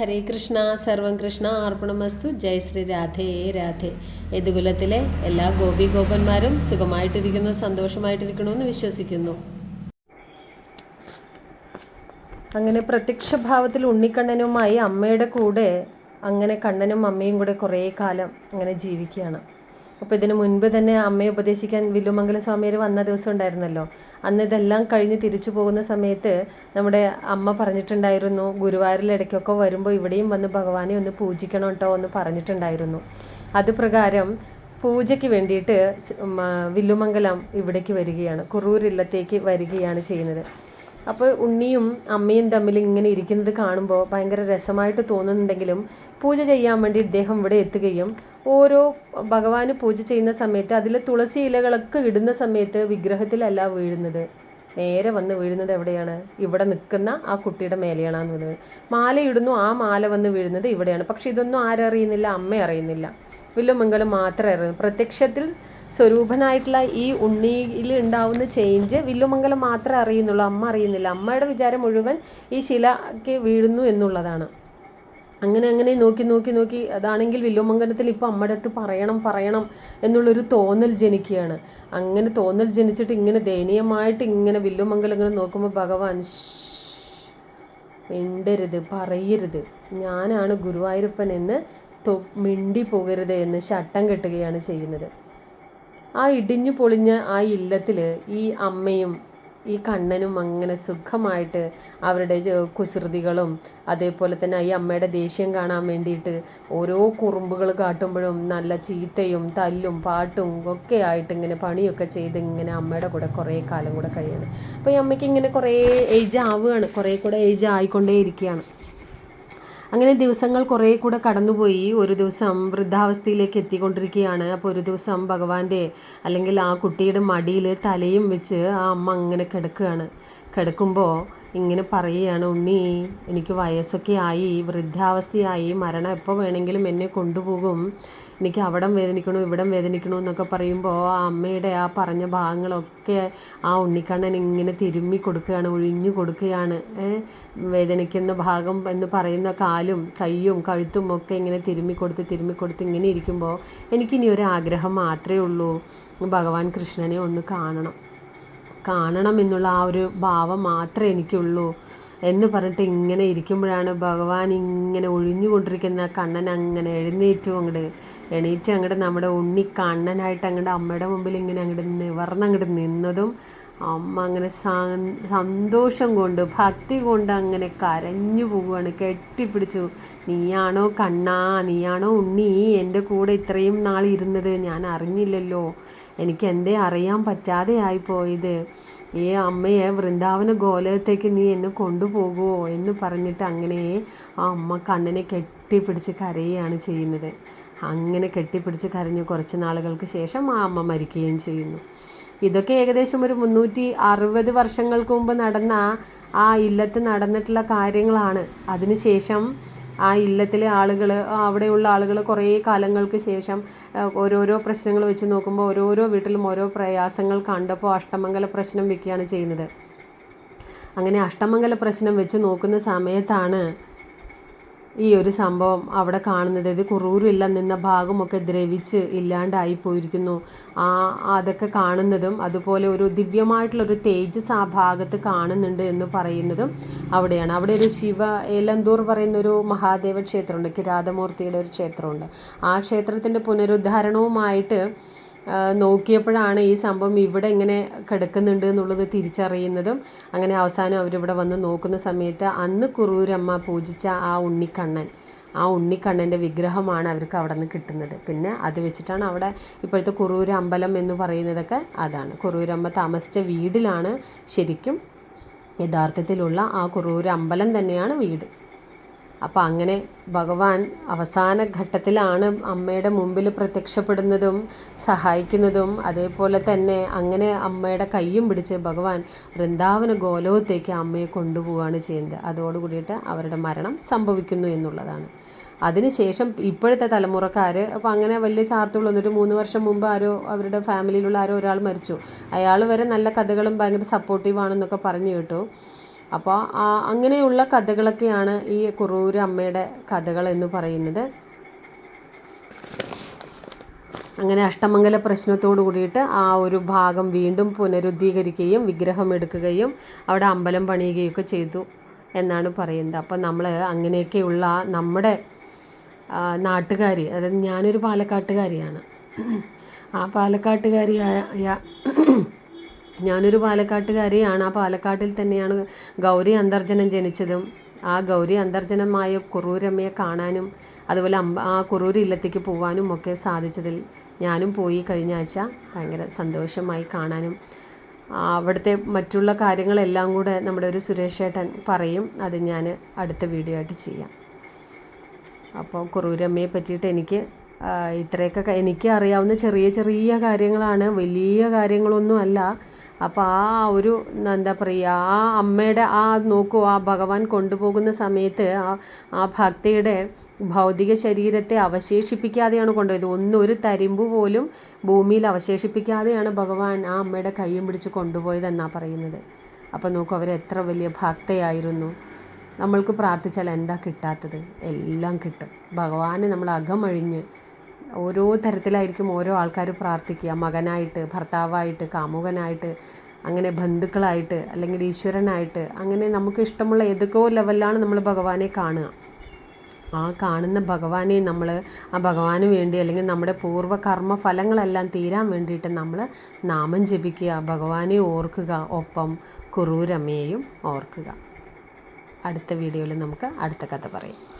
ഹരേ കൃഷ്ണ സർവം കൃഷ്ണ അർപ്പണമസ്തു. ജയ് ശ്രീ രാധേ രാധേ. യദുകുലത്തിലെ എല്ലാ ഗോപി ഗോപന്മാരും സുഖമായിട്ടിരിക്കുന്നു സന്തോഷമായിട്ടിരിക്കണമെന്ന് വിശ്വസിക്കുന്നു. അങ്ങനെ പ്രത്യക്ഷഭാവത്തിൽ ഉണ്ണിക്കണ്ണനുമായി അമ്മയുടെ കൂടെ അങ്ങനെ കണ്ണനും അമ്മയും കൂടെ കുറേ കാലം അങ്ങനെ ജീവിക്കുകയാണ്. അപ്പോൾ ഇതിനു മുൻപ് തന്നെ അമ്മയെ ഉപദേശിക്കാൻ വില്ലുമംഗല സ്വാമിയർ വന്ന ദിവസം ഉണ്ടായിരുന്നല്ലോ. അന്ന് ഇതെല്ലാം കഴിഞ്ഞ് തിരിച്ചു പോകുന്ന സമയത്ത് നമ്മുടെ അമ്മ പറഞ്ഞിട്ടുണ്ടായിരുന്നു ഗുരുവായൂരിൽ ഇടയ്ക്കൊക്കെ വരുമ്പോൾ ഇവിടെയും വന്ന് ഭഗവാനെ ഒന്ന് പൂജിക്കണം കേട്ടോ എന്ന് പറഞ്ഞിട്ടുണ്ടായിരുന്നു. അത് പ്രകാരം പൂജയ്ക്ക് വേണ്ടിയിട്ട് വില്ലുമംഗലം ഇവിടേക്ക് വരികയാണ് കുറൂർ ഇല്ലത്തേക്ക് വരികയാണ് ചെയ്യുന്നത്. അപ്പോൾ ഉണ്ണിയും അമ്മയും തമ്മിൽ ഇങ്ങനെ ഇരിക്കുന്നത് കാണുമ്പോൾ ഭയങ്കര രസമായിട്ട് തോന്നുന്നുണ്ടെങ്കിലും പൂജ ചെയ്യാൻ വേണ്ടി ഇദ്ദേഹം ഇവിടെ എത്തുകയും ഓരോ ഭഗവാന് പൂജ ചെയ്യുന്ന സമയത്ത് അതിൽ തുളസി ഇലകളൊക്കെ ഇടുന്ന സമയത്ത് വിഗ്രഹത്തിലല്ല വീഴുന്നത്. നേരെ വന്ന് വീഴുന്നത് എവിടെയാണ്? ഇവിടെ നിൽക്കുന്ന ആ കുട്ടിയുടെ മേലെയാണെന്ന് പറയുന്നത് മാല ഇടുന്നു ആ മാല വന്ന് വീഴുന്നത് ഇവിടെയാണ്. പക്ഷെ ഇതൊന്നും ആരറിയുന്നില്ല അമ്മ അറിയുന്നില്ല. വില്ലുമംഗലം മാത്രമേ അറിയുന്നു പ്രത്യക്ഷത്തിൽ സ്വരൂപനായിട്ടുള്ള ഈ ഉണ്ണിയിൽ ഉണ്ടാവുന്ന ചേഞ്ച് വില്ലുമംഗലം മാത്രമേ അറിയുന്നുള്ളൂ. അമ്മ അറിയുന്നില്ല. അമ്മയുടെ വിചാരം മുഴുവൻ ഈ ശിലയ്ക്ക് വീഴുന്നു എന്നുള്ളതാണ്. അങ്ങനെ അങ്ങനെ നോക്കി നോക്കി നോക്കി അതാണെങ്കിൽ വില്ലുമംഗലത്തിൽ ഇപ്പോൾ അമ്മയുടെ അടുത്ത് പറയണം പറയണം എന്നുള്ളൊരു തോന്നൽ ജനിക്കുകയാണ്. അങ്ങനെ തോന്നൽ ജനിച്ചിട്ട് ഇങ്ങനെ ദയനീയമായിട്ട് ഇങ്ങനെ വില്ലുമംഗലം ഇങ്ങനെ നോക്കുമ്പോൾ ഭഗവാൻ "ശ്ശ്, മിണ്ടരുത് പറയരുത്. ഞാനാണ് ഗുരുവായൂരപ്പൻ എന്ന് മിണ്ടി പോകരുത് എന്ന് ശട്ടം കെട്ടുകയാണ് ചെയ്യുന്നത്. ആ ഇടിഞ്ഞു പൊളിഞ്ഞ ആ ഇല്ലത്തിൽ ഈ അമ്മയും ഈ കണ്ണനും അങ്ങനെ സുഖമായിട്ട് അവരുടെ കുസൃതികളും അതേപോലെ തന്നെ ഈ അമ്മയുടെ ദേഷ്യം കാണാൻ വേണ്ടിയിട്ട് ഓരോ കുറുമ്പുകൾ കാട്ടുമ്പോഴും നല്ല ചീത്തയും തല്ലും പാട്ടും ഒക്കെ ആയിട്ട് ഇങ്ങനെ പണിയൊക്കെ ചെയ്ത് ഇങ്ങനെ അമ്മയുടെ കൂടെ കുറേ കാലം കൂടെ കഴിയാണ്. അപ്പോൾ ഈ അമ്മയ്ക്ക് ഇങ്ങനെ കുറേ ഏജ് ആവുകയാണ്. കുറേ കൂടെ ഏജ് ആയിക്കൊണ്ടേ ഇരിക്കുകയാണ് അങ്ങനെ ദിവസങ്ങൾ കുറേ കൂടെ കടന്നുപോയി. ഒരു ദിവസം വൃദ്ധാവസ്ഥയിലേക്ക് എത്തിക്കൊണ്ടിരിക്കുകയാണ്. അപ്പോൾ ഒരു ദിവസം ഭഗവാന്റെ അല്ലെങ്കിൽ ആ കുട്ടിയുടെ മടിയിൽ തലയും വെച്ച് ആ അമ്മ അങ്ങനെ കിടക്കുകയാണ്. കിടക്കുമ്പോൾ ഇങ്ങനെ പറയുകയാണ് ഉണ്ണി എനിക്ക് വയസ്സൊക്കെ ആയി വൃദ്ധാവസ്ഥയായി മരണം എപ്പോൾ വേണമെങ്കിലും എന്നെ കൊണ്ടുപോകും. എനിക്ക് അവിടം വേദനിക്കണോ ഇവിടം വേദനിക്കണോ എന്നൊക്കെ പറയുമ്പോൾ ആ അമ്മയുടെ ആ പറഞ്ഞ ഭാഗങ്ങളൊക്കെ ആ ഉണ്ണിക്കണ്ണൻ ഇങ്ങനെ തിരുമ്മി കൊടുക്കുകയാണ് ഒഴിഞ്ഞു കൊടുക്കുകയാണ്. വേദനിക്കുന്ന ഭാഗം എന്ന് പറയുന്ന കാലും കയ്യും കഴുത്തും ഒക്കെ ഇങ്ങനെ തിരുമ്മി കൊടുത്ത് തിരുമ്മി കൊടുത്ത് ഇങ്ങനെ ഇരിക്കുമ്പോൾ എനിക്കിനി ഒരു ആഗ്രഹം മാത്രമേ ഉള്ളൂ. ഭഗവാൻ കൃഷ്ണനെ ഒന്ന് കാണണം. കാണണം എന്നുള്ള ആ ഒരു ഭാവം മാത്രമേ എനിക്കുള്ളൂ എന്ന് പറഞ്ഞിട്ട് ഇങ്ങനെ ഇരിക്കുമ്പോഴാണ് ഭഗവാൻ ഇങ്ങനെ ഒഴിഞ്ഞുകൊണ്ടിരിക്കുന്ന കണ്ണൻ അങ്ങനെ എഴുന്നേറ്റു അങ്ങോട്ട് എണീറ്റ് അങ്ങോട്ട് നമ്മുടെ ഉണ്ണി കണ്ണനായിട്ട് അങ്ങോട്ട് അമ്മയുടെ മുമ്പിൽ ഇങ്ങനെ അങ്ങോട്ട് നിവർന്നങ്ങോട്ട് നിന്നതും അമ്മ അങ്ങനെ സന്തോഷം കൊണ്ട് ഭക്തി കൊണ്ട് അങ്ങനെ കരഞ്ഞു പോവുകയാണ്. കെട്ടിപ്പിടിച്ചു. നീയാണോ കണ്ണാ? നീയാണോ ഉണ്ണി? എന്റെ കൂടെ ഇത്രയും നാൾ ഇരുന്നത് ഞാൻ അറിഞ്ഞില്ലല്ലോ. എനിക്ക് എന്തേ അറിയാൻ പറ്റാതെ ആയിപ്പോയത്. ഈ അമ്മയെ വൃന്ദാവന ഗോലയത്തേക്ക് നീ എന്നെ കൊണ്ടുപോകുമോ എന്ന് പറഞ്ഞിട്ട് അങ്ങനെ ആ അമ്മ കണ്ണനെ കെട്ടിപ്പിടിച്ച് കരയുകയാണ് ചെയ്യുന്നത്. അങ്ങനെ കെട്ടിപ്പിടിച്ച് കരഞ്ഞ് കുറച്ച് നാളുകൾക്ക് ശേഷം ആ അമ്മ മരിക്കുകയും ചെയ്യുന്നു. ഇതൊക്കെ ഏകദേശം ഒരു മുന്നൂറ്റി അറുപത് വർഷങ്ങൾക്ക് മുമ്പ് നടന്ന ആ ഇല്ലത്ത് നടന്നിട്ടുള്ള കാര്യങ്ങളാണ്. അതിനുശേഷം ആ ഇല്ലത്തിലെ ആളുകൾ അവിടെയുള്ള ആളുകൾ കുറേ കാലങ്ങൾക്ക് ശേഷം ഓരോരോ പ്രശ്നങ്ങൾ വെച്ച് നോക്കുമ്പോൾ ഓരോരോ വീട്ടിലും ഓരോ പ്രയാസങ്ങൾ കണ്ടപ്പോൾ അഷ്ടമംഗല പ്രശ്നം വെക്കുകയാണ് ചെയ്യുന്നത്. അങ്ങനെ അഷ്ടമംഗല പ്രശ്നം വെച്ച് നോക്കുന്ന സമയത്താണ് ഈ ഒരു സംഭവം അവിടെ കാണുന്നത്. ഇത് കുറൂരില്ല നിന്ന ഭാഗമൊക്കെ ദ്രവിച്ച് ഇല്ലാണ്ടായി പോയിരിക്കുന്നു. ആ അതൊക്കെ കാണുന്നതും അതുപോലെ ഒരു ദിവ്യമായിട്ടുള്ളൊരു തേജസ് ആ ഭാഗത്ത് കാണുന്നുണ്ട് എന്ന് പറയുന്നതും അവിടെയാണ്. അവിടെ ഒരു ശിവ ഏലന്തൂർ പറയുന്ന ഒരു മഹാദേവ ക്ഷേത്രമുണ്ട്. കിരാതമൂർത്തിയുടെ ഒരു ക്ഷേത്രമുണ്ട്. ആ ക്ഷേത്രത്തിന്റെ പുനരുദ്ധാരണവുമായിട്ട് നോക്കിയപ്പോഴാണ് ഈ സംഭവം ഇവിടെ ഇങ്ങനെ കിടക്കുന്നുണ്ട് എന്നുള്ളത് തിരിച്ചറിയുന്നതും അങ്ങനെ അവസാനം അവരിവിടെ വന്ന് നോക്കുന്ന സമയത്ത് അന്ന് കുറൂരമ്മ പൂജിച്ച ആ ഉണ്ണിക്കണ്ണൻ ആ ഉണ്ണിക്കണ്ണന്റെ വിഗ്രഹമാണ് അവർക്ക് അവിടെ നിന്ന് കിട്ടുന്നത്. പിന്നെ അത് വെച്ചിട്ടാണ് അവിടെ ഇപ്പോഴത്തെ കുറൂര് അമ്പലം എന്ന് പറയുന്നതൊക്കെ അതാണ്. കുറൂരമ്മ താമസിച്ച വീടിലാണ് ശരിക്കും യഥാർത്ഥത്തിലുള്ള ആ കുറൂര് അമ്പലം തന്നെയാണ് വീട്. അപ്പം അങ്ങനെ ഭഗവാൻ അവസാന ഘട്ടത്തിലാണ് അമ്മയുടെ മുമ്പിൽ പ്രത്യക്ഷപ്പെടുന്നതും സഹായിക്കുന്നതും. അതേപോലെ തന്നെ അങ്ങനെ അമ്മയുടെ കയ്യും പിടിച്ച് ഭഗവാൻ വൃന്ദാവന ഗോലോകത്തേക്ക് അമ്മയെ കൊണ്ടുപോവുകയാണ് ചെയ്യുന്നത്. അതോടുകൂടിയിട്ട് അവരുടെ മരണം സംഭവിക്കുന്നു എന്നുള്ളതാണ്. അതിനുശേഷം ഇപ്പോഴത്തെ തലമുറക്കാർ അപ്പോൾ അങ്ങനെ വലിയ ചാർത്തുകളൊന്നും ഒരു മൂന്ന് വർഷം മുമ്പ് ആരോ അവരുടെ ഫാമിലിയിലുള്ള ആരോ ഒരാൾ മരിച്ചു. അയാൾ വരെ നല്ല കഥകളും ഭയങ്കര സപ്പോർട്ടീവാണെന്നൊക്കെ പറഞ്ഞു കേട്ടു. അപ്പോൾ അങ്ങനെയുള്ള കഥകളൊക്കെയാണ് ഈ കുറൂര് അമ്മയുടെ കഥകൾ എന്ന് പറയുന്നത്. അങ്ങനെ അഷ്ടമംഗല പ്രശ്നത്തോട് കൂടിയിട്ട് ആ ഒരു ഭാഗം വീണ്ടും പുനരുദ്ധീകരിക്കുകയും വിഗ്രഹം എടുക്കുകയും അവിടെ അമ്പലം പണിയുകയൊക്കെ ചെയ്തു എന്നാണ് പറയുന്നത്. അപ്പോൾ നമ്മൾ അങ്ങനെയൊക്കെയുള്ള നമ്മുടെ നാട്ടുകാരി അതായത് ഞാനൊരു പാലക്കാട്ടുകാരിയാണ്. ആ പാലക്കാട്ടുകാരിയായ ഞാനൊരു പാലക്കാട്ടുകാരിയാണ്. ആ പാലക്കാട്ടിൽ തന്നെയാണ് ഗൗരി അന്തർജനം ജനിച്ചതും. ആ ഗൗരി അന്തർജനമായ കുറൂരമ്മയെ കാണാനും അതുപോലെ അമ്പ ആ കുറൂർ ഇല്ലത്തേക്ക് പോകാനും ഒക്കെ സാധിച്ചതിൽ ഞാനും പോയി കഴിഞ്ഞ ആഴ്ച ഭയങ്കര സന്തോഷമായി കാണാനും. അവിടുത്തെ മറ്റുള്ള കാര്യങ്ങളെല്ലാം കൂടെ നമ്മുടെ ഒരു സുരേഷ് ഏട്ടൻ പറയും. അത് ഞാൻ അടുത്ത വീഡിയോ ആയിട്ട് ചെയ്യാം. അപ്പോൾ കുറൂരമ്മയെ പറ്റിയിട്ട് എനിക്ക് ഇത്രയൊക്കെ എനിക്ക് അറിയാവുന്ന ചെറിയ ചെറിയ കാര്യങ്ങളാണ്. വലിയ കാര്യങ്ങളൊന്നും അല്ല അപ്പോൾ ആ ഒരു എന്താ പറയുക ആ അമ്മയുടെ ആ നോക്കൂ ആ ഭഗവാൻ കൊണ്ടുപോകുന്ന സമയത്ത് ആ ആ ഭക്തിയുടെ ഭൗതിക ശരീരത്തെ അവശേഷിപ്പിക്കാതെയാണ് കൊണ്ടുപോയത്. ഒന്നും ഒരു തരിമ്പ് പോലും ഭൂമിയിൽ അവശേഷിപ്പിക്കാതെയാണ് ഭഗവാൻ ആ അമ്മയുടെ കൈയും പിടിച്ച് കൊണ്ടുപോയതെന്നാണ് പറയുന്നത്. അപ്പോൾ നോക്കൂ അവർ എത്ര വലിയ ഭക്തയായിരുന്നു. നമ്മൾക്ക് പ്രാർത്ഥിച്ചാൽ എന്താ കിട്ടാത്തത്? എല്ലാം കിട്ടും. ഭഗവാനെ നമ്മൾ അകമഴിഞ്ഞ് ഓരോ തരത്തിലായിരിക്കും ഓരോ ആൾക്കാർ പ്രാർത്ഥിക്കുക. മകനായിട്ട് ഭർത്താവായിട്ട് കാമുകനായിട്ട് അങ്ങനെ ബന്ധുക്കളായിട്ട് അല്ലെങ്കിൽ ഈശ്വരനായിട്ട്. അങ്ങനെ നമുക്ക് ഇഷ്ടമുള്ള ഏതൊക്കെയോ ലെവലിലാണ് നമ്മൾ ഭഗവാനെ കാണുക. ആ കാണുന്ന ഭഗവാനെ നമ്മൾ ആ ഭഗവാന് വേണ്ടി അല്ലെങ്കിൽ നമ്മുടെ പൂർവ കർമ്മ ഫലങ്ങളെല്ലാം തീരാൻ വേണ്ടിയിട്ട് നമ്മൾ നാമം ജപിക്കുക ഭഗവാനെ ഓർക്കുക ഒപ്പം കുറൂരമ്മയെയും ഓർക്കുക. അടുത്ത വീഡിയോയിൽ നമുക്ക് അടുത്ത കഥ പറയാം.